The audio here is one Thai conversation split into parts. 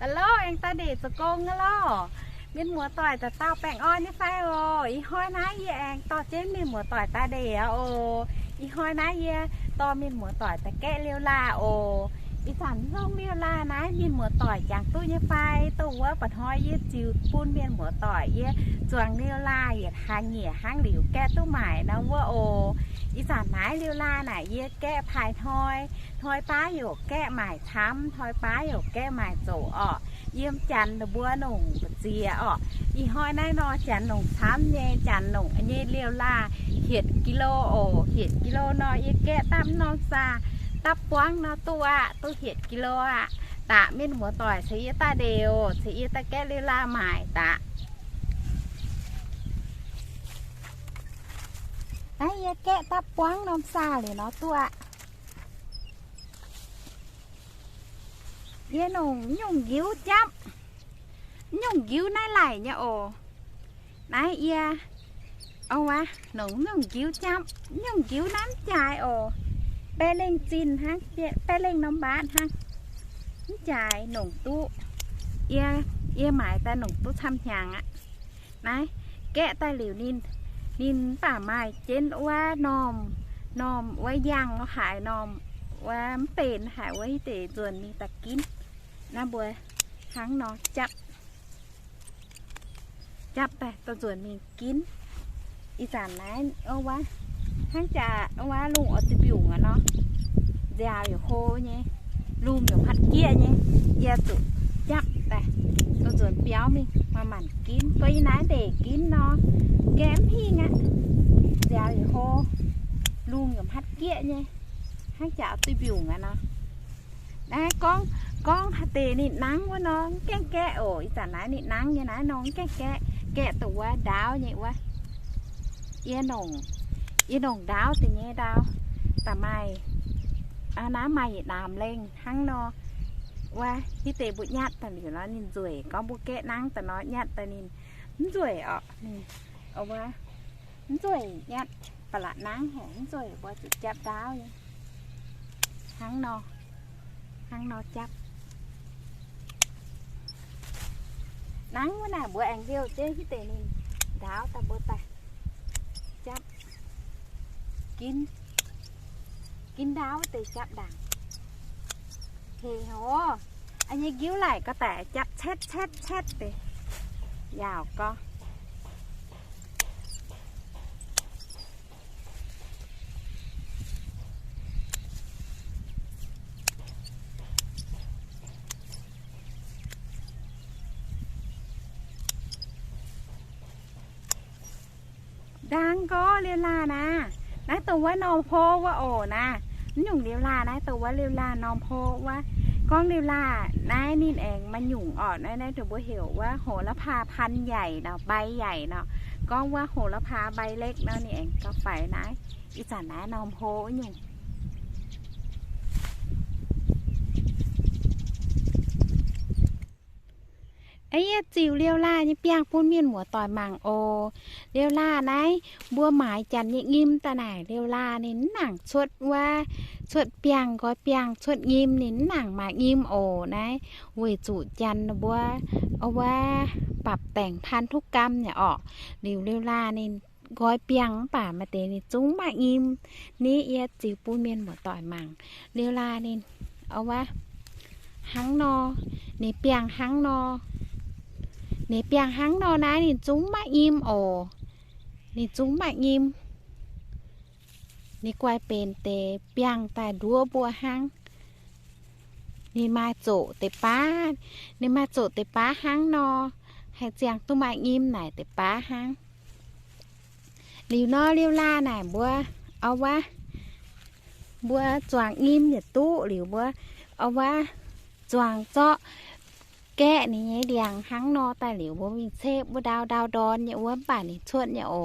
ตะโลเองตาเดชสกงกะโลมีหมัวต่อยแต่เต้าแป้งอ้อยนี่ไฟโออีห้อยนะเยเองต่อเจ๊มีหมัวต่อยตาเดียโออีห้อยนะเยต่อมีหมัวต่อยแต่แกะเลียวลาโออีสันส่งเลียวลานะมีหมัวต่อยจางตู้เยไฟตู้ว่าปัดห้อยเยจิวปูนเมียนหมัวต่อยเยจวงเลียวลาเหยียดหางเหงี่ยหางหลิวแกตู้หมายนะว่าโอ อีสานไม้เลียวลาน่ะเยแกะพายทอยทอยป้าอยู่แก้หมายช้ำทอยป้าอยู่แก้หมายโจอ่อเยี่ยมจันทร์บัวหนุ่งเจียอ่ออีห้อยนายนอจันหนุ่งช้ำเยจันหนุ่งอันเยเลียวล่าเห็ดกิโลโอเห็ดกิโลนอเยแก้ตามนองซาตับปวงนอตัวตัวเห็ดกิโลอะตะเม่นหัวต่อยเสียตาเดียวเสียตาแก้เลียวล่าหมายตะ ไอ้เยแก้ตับปวงนองซาเลยเนาะตัว ye nùng nhung díu chăm nhung díu nái lại nha ồ nái ye ô à nùng nhung díu chăm nhung díu nắm chài ồ bé lên chín ha bé lên nông bán ha chài nùng tu ye ye mãi ta nùng tu thăm nhàng á nái kẹ ta liều nín nín ป่า ไม้เจนว่านอมนอมไว้ยังหายนอมว่าเป็นหายไว้เตะส่วนมีตะกินน้าบัวทั้งนาะจับ จับไปตัวส่วนมีกิน อีสานนั้นเอาวะทั้งจะเอาวะลุงเอาติบิวงะเนาะยาวอยู่โคเนี่ยลุงอยู่พัดเกี้ยเนี่ยเยตุจับไปตัวส่วนเปียวมีมาหมั่นกินตัวอีน้าเด็กกินเนาะแก้มพี่งะยาวอยู่โคลุงอยู่พัดเกี้ยเนี่ยทั้งจะเอาติบิวงอะเนาะนะก้อง con hạt tề nị nắng quá nó cái kẹ ổi chả nãy nị nắng như nãy nó cái kẹ kẹ tụ quá đáo vậy quá yên nồng yên nồng đáo thì nhé đáo tà mày à ná mày làm lên hăng nó và khi tế bụi nhát ta mình nó nên rủi có bộ kệ nắng ta nói nhát ta nên rủi ạ, ở qua rủi nhạt và là nắng hả rủi qua chụp chạp đáo hắn no hắn no chạp. Nắng quá nào bữa ăn điêu chơi khi tề nên đáo ta bữa ta chạp. Kín. Kín đáo tề chạp đảng thì hổ anh ấy cứu lại có thể chắp chết chết chết đi vào con ดังก็เรียลานะนะตัวว่านอมโพว่าโอนะหยุ่งเรียลานะตัวว่าเรียลานอมโพว่า ก้องดิวลานายนี่เองมันหยุ่งออดนนะนะถือว่าเหี่ยวว่าโหระพาพันใหญ่เนาะใบใหญ่เนาะก้องว่าโหระพาใบเล็กเนาะนี่เองก็ไปนะอีสานนะนอมโพหยุ่ง ไอ้เจียจิวเลี้ยวล่านี่เปียงพูนเมียนหัวต่อยมังโอเลี้ยวล่าไหนบัวหมายจันยิ่งิมตาไหนเลี้ยวล่านี่หนังชดว่าชดเปียงก็เปียงชดยิมนี่หนังมายิมโอนะเวยจูจันบัวเอาว่าปรับแต่งพันธุกรรมเนี่ยออกเลี้ยวเลี้ยวล่านี่ก้อยเปียงป่ามาเตนี่จุ้งมายิมนี่เอียจิวปูนเมียนหัวต่อยมังเลี้ยวล่านี่เอาว่าหังนอนี่เปียงหังนอ nè piang hang no na ni chúng mà im ồ ni chúng mà im ni quay bên tề piang ta đua bùa hang ni ma chỗ tề pá ni ma chỗ tề pá hang no hay chiang tu mà im này tề pá hang liu no liu la này bùa ao wa bùa choàng im nhật tu liu bùa ao wa choàng cho แกะนี่ไงเดียงหังนอแต่หลิวบ่มีเชฟบ่ดาวดาวดอนเนี่ยว่าป่านี่ชวดเนี่ยโอ้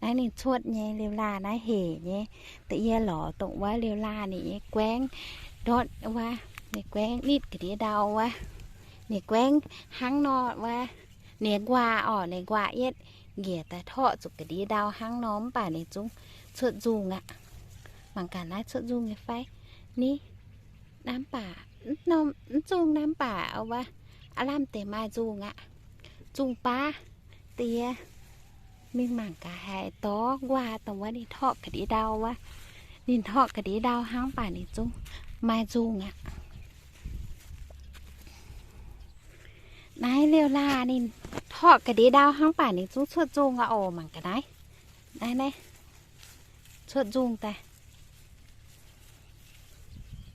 นายนี่ชวดเนี่ยเรียวลานะเหเนี่ยแต่เอียหล่อตรงว่าเรียวลานี่แกว้งดอดว่านี่แกว้งนิดกระเดียดาวว่านี่แกว้งหังนอว่าเนียกว่าอ๋อเนียกว่าเอ็ดเกียแต่ทอดจุกกระดีดาวหังน้อมป่านี่จุ้งชวดจุงอะบางการนะชวดจุงไงไฟนี่น้ำป่า นมจูงน้ำป่าเอาวะอารามเตมาจูงอะจูงป้าเตียมีหมังกะแหตอกว่าแต่ว่านี่ทอกกะดีดาววะนี่ทอกกะดีดาวห้างป่านี่จูงมาจูงอะนายเรียวลานี่ทอกกะดีดาวห้างป่านี่จูงชวดจูงอะโอหมังกะได้ได้ไหมชวดจูงแต่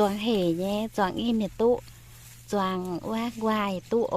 ยเอาว่าห้างอแกะในเนี้ยฮะนเหยียดต้อเหยียดต้อว่ากวายตัว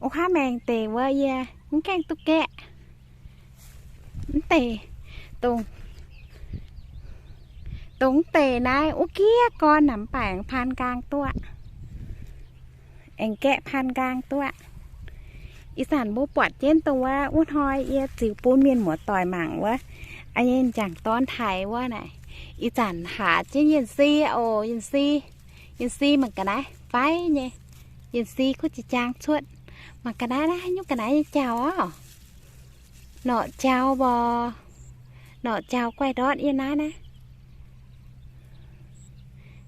โอ้ข้าแมงเตว่าเยะมันแกงตุกแกะมันเตตรงตรงเตนายโอ้เกี้ยก้อนหนำแปงพันกลางตัวเองแกะพันกลางตัว อีสานบูปวดเย็นตัวอุ้ทอยเอียจิวปูนเมียนหมวต่อยหมังวะอันเย็นจังต้อนไทยว่าไหนอีจันหาเจนเย็นซีโอเย็นซีเย็นซีเหมือนกันนะไฟเนี่ยเย็นซีคุจิจางชวด mà cái đá đó nhúc cái đá chào á nọ chào bò nọ chào quay đó yên ná nè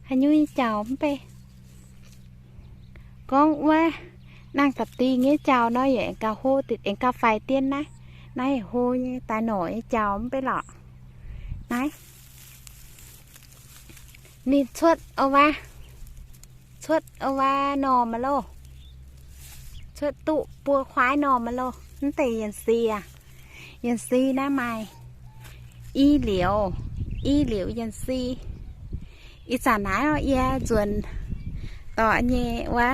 hay như chào không pe con qua nàng tập ti nghe chào nó vậy cà hô tịt em cà phai tiên nè này hô như tai nổi chào không pe lọ này nhìn xuất ô va xuất ô va nò mà lô เชิดตุปัวควายนอมาโลนั่นแต่ยันซีอะยันซีนะไม่อีเหลียวอีเหลียวยันซีอีสานไหนเอาเอียจวนต่อเย่ว่า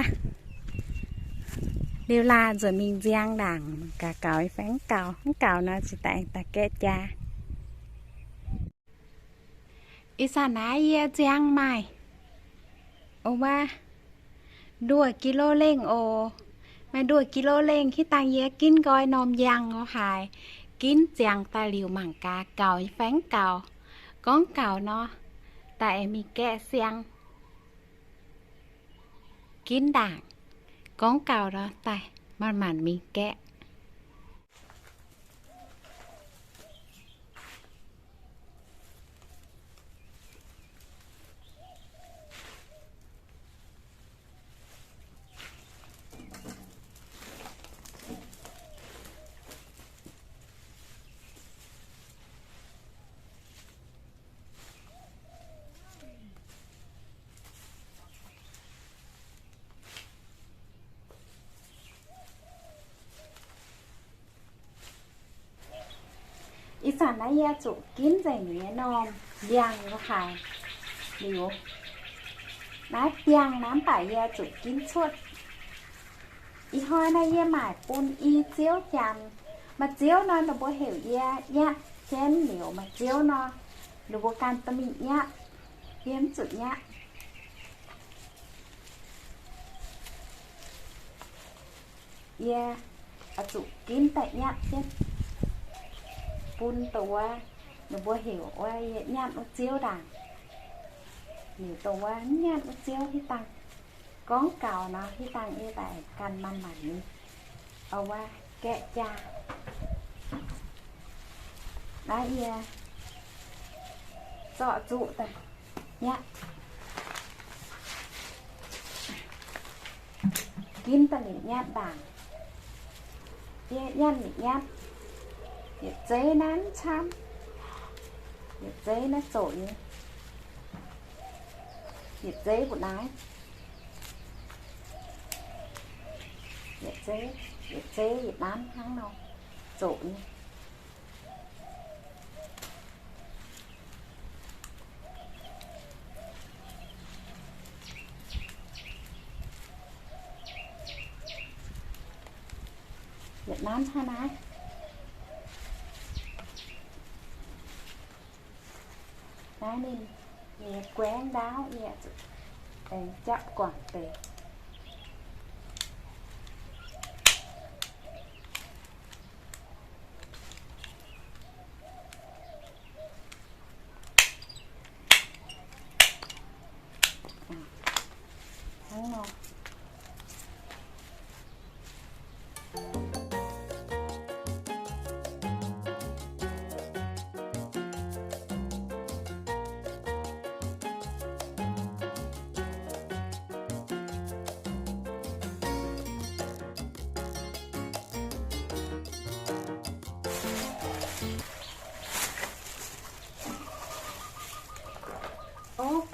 เดียวลาจวนมีเจียงด่างกะเก่าไอ้แฟงเก่าเก่านะจิแต่ตะแกะจาอีสานไหนเอียเจียงใหม่โอว่าด้วยกิโลเล่งโอ มาด้วยกิโลเลงที่ตังเยกินก้อยนมยังเก็หาย กินเจียงตาหลิวหมังกาเก่าแฟงเก่าก้องเก่าเนาะแต่มีแกะเสียง กินด่างก้องเก่าเนาะแต่มันมันมีแกะ ยวนอนหนูบ่เหี่ยวเย่เย่เช่นเหลียวมาเจียวนอนหนูบ่การตะมิเย่เยี่ยมจุดเย่เย่อาจุกินแต่เย่เช่น ปุ้นตัวหนูบัวหิวว่าญาติมเจียวดังหนูตัวญาติมเจียวที่ตังก้องเก่าเนาะที่ตังเอแต่กันมันหมันเอาว่าแกะจาได้เอียเจาะจุแต่เนี่ยกินต่หนึ่งญาติด่างเยญาติหนึ่งญา 也贼难参，也贼难走呢，也贼不难，也贼也贼也难 tháng nào 走呢。Việt Nam ha nái 나는 예, 꽝다오 예, 엔, 짭, 꽝, 배.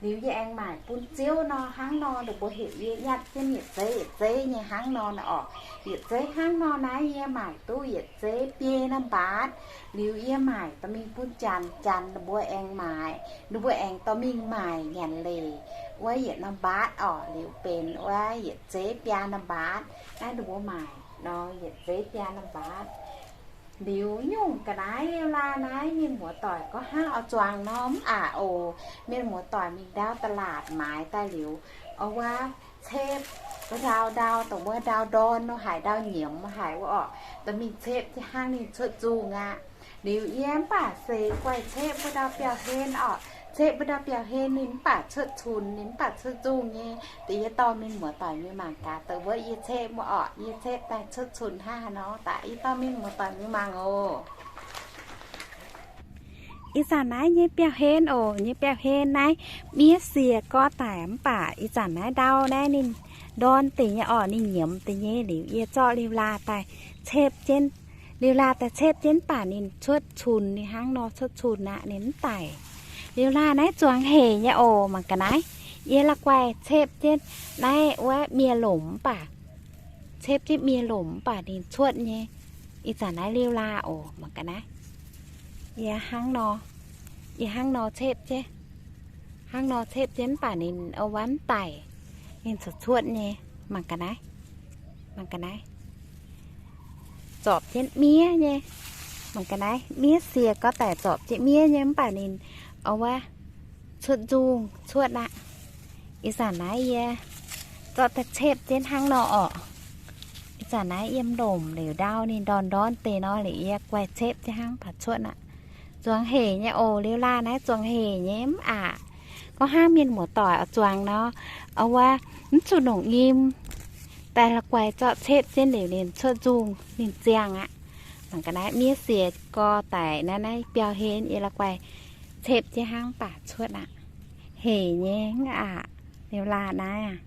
ยทั้ว่าทั้งนอตัดที่บวชสุดเนี่ยทั้งนอตัดที่บวนกิโลออกทั้งนอนะเยี่ยหมายกิโลยี่สิบบาทหรือยี่แองหมายปุนเจียวนอทั้งนอเดี๋ยวบเห็นเยี่ยัดเส้นเหยียดเจ๊เหยียดเจ๊เนี่ฮังนอนออกเหยียดเจ๊ทั้งนอนะเยี่ยหมายตู้เหยียดเจ๊เปียน้ำบาท liu ia mải ta mình phun chàn chàn là bua em mải nu bua em ta mình mải nhàn lề ว่าเหยียดน้ำบาดอ๋อหลิวเป็นว่าเหยียดเจ๊ปยาน้ำบาดได้ดูว่าใหม่เนาะเหยียดเจ๊ปยาน้ำบาส ดิวยุ่งกระไดเวลานะมีหัวต่อยก็ห้าเอาจวงน้อมอ่าโอมีหัวต่อยมีดาวตลาดหมายใต้หลิว เอาว่าเทพก็ดาวดาวแต่ว่าดาวดอนเนาะหายดาวเหนียมหายว่าออกแต่มีเทพที่ห้างนี่ชดจูงอะ nếu em bà xế quay chép bữa đào bèo hên ọ chép bữa đào bèo hên nín bà chợt chùn เจ๊บดาเปียเฮนิ้นป่าเชิดชุนนิ้นป่าเชิดจูงเงี้ยตียตอมินหมัวต่อยมีมังกาแต่ว่ายีเชฟมอ่อยีเชฟแต่เชิดชุนห้าเนาะแต่อีตอมินหมัวต่อยมีมังโออีสานนายยี่เปียเฮนโอยี่เปียเฮนนายเมียเสียก็แต้มป่าอีสานนายเดาแน่นินดอนตีเายอ่อนี่เหยียมตีเงี้ยหรือเยจ่อหลิวลาแต่เชฟเจนหลิวลาแต่เชฟเจนป่านินชดชุนนห้างนอชดชุนนะเน้นไต่ ลิวลาไหนจวงเหยี่ยโอมันกันไหนเยละแควเชฟเจนดไหนว่าเมียหลงป่ะเชฟที่เมียหลงป่ะดินชวดเนี่ยอีสานไหนลิวลาโอมันกันไหนเยห้างนอเยห้างนอเชฟเจ๊ห้างนอเชฟเจนป่ะนินเอาวันไต่ยินสดชวดเนี่ยมันกันไหนมันกันไหนจอบเจ็ดเมียเนี่ยมันกันไหนเมียเสียก็แต่จอบเจ็ดเมียเนี่ยป่ะนิน เอาว่าชวดจูงชวดนะอีสานไหนเยจอดแต่เช็ดเจนทางนออออีสานไหนเอี่ยมดมเหลวดาวนี่ดอนดอนเตนอเหลียกแกวเช็ดจะห้างผัดชวดน่ะจวงเหเนี่ยโอเลี้ยวล่านะจวงเหเย้มอะก็ห้ามเมียนหมูต่อยเอาจวงเนาะเอาว่ามันจุดหนงยิมแต่ละแกวเจาะเช็ดเส้นเหลวเนียนชวดจูงนินเจียงอะมันก็ได้เมียเสียก็แต่นั่นไอเปียวเฮนเอละไป เทปที่ห้างป่าชวดอะ เหยแย้งอะเวลานะอะ